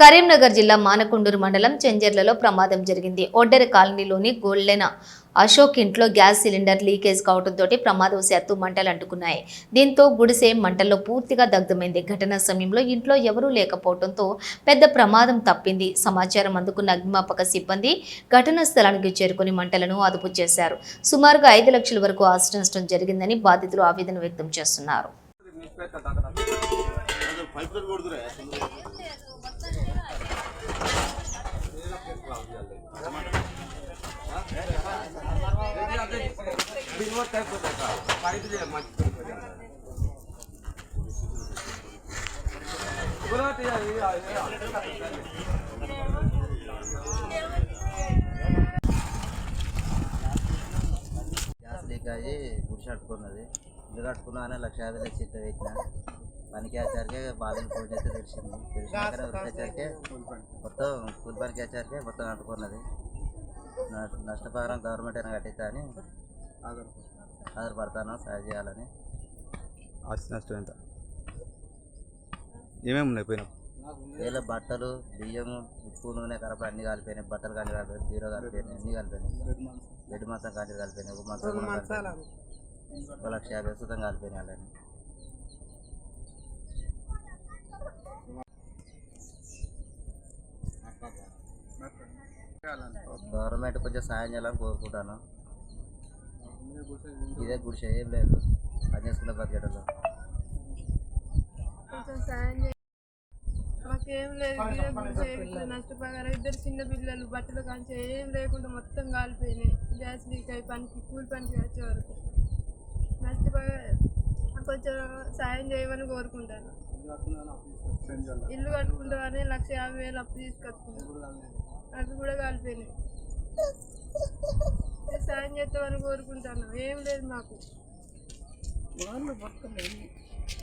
కరీంనగర్ జిల్లా మానకొండూరు మండలం చెంజర్లలో ప్రమాదం జరిగింది. ఒడ్డెర కాలనీలోని గోల్డెన అశోక్ ఇంట్లో గ్యాస్ సిలిండర్ లీకేజ్ కావడంతో ప్రమాదవశాత్తు మంటలు అంటుకున్నాయి. దీంతో గుడిసె మంటల్లో పూర్తిగా దగ్ధమైంది. ఘటనా సమయంలో ఇంట్లో ఎవరూ లేకపోవడంతో పెద్ద ప్రమాదం తప్పింది. సమాచారం అందుకున్న అగ్నిమాపక సిబ్బంది ఘటనా స్థలానికి చేరుకుని మంటలను అదుపు చేశారు. సుమారుగా ఐదు లక్షల వరకు ఆస్తి నష్టం జరిగిందని బాధితులు ఆవేదన వ్యక్తం చేస్తున్నారు. గ్యాస్ లీక్ అయ్యి గుడిసె కట్టుకున్నది ఇల్లు కట్టుకున్నా అని లక్ష యాభై లక్షలు ఇట్లా పెట్టిన. పనికి వచ్చారికే బాధలు ఫోన్ చేస్తే తెలిసింది తెలిసినాక వచ్చారికే మొత్తం కూలి పనికి వచ్చారికే మొత్తం కట్టుకున్నది న- నష్టపరిహారం గవర్నమెంట్ అయినా కట్టిస్తా అని ఆధారపడతాను సాయం చేయాలని. ఆస్తి నష్టం ఎంత? ఏమేమి ఉన్నాయి పోయినా? వేల బట్టలు బియ్యము ఉప్పు నూనె కరప అన్ని కాలిపోయినాయి. బట్టలు కానీ కాలిపోయినాయి బీరో కాలిపోయినాయి అన్ని కాలిపోయినాయి. బెడ్ మంచం కానీ కాలిపోయినాయి ఒక కాలిపోయింది. ఒక లక్ష యాభై సుతం కాలిపోయినాయి అలానే గవర్నమెంట్ కొంచెం సాయం చేయాలని కోరుకుంటాను. ఇదే గుడిసె ఏం లేదు. పని చేసుకుంటే బతికేటలో కొంచెం సాయం చేయండి మాకేం లేదు ఇదే గుడిసె ఇక్కడ నష్టపోయారు ఇద్దరు చిన్న పిల్లలు బట్టలు కాంచి ఏం లేకుండా మొత్తం కాలిపోయినాయి. గ్యాస్ లీక్ అయి పనికి కూలి పనికి వచ్చే వరకు. నష్టపోయారు కొంచెం సాయం చేయమని కోరుకుంటాను. ఇల్లు కట్టుకుంటామని లక్ష యాభై వేలు అప్పు తీసుకొచ్చుకున్నాను అవి కూడా కాలిపోయినాయి. సాయం చేస్తామని కోరుకుంటాను. ఏం లేదు మాకు.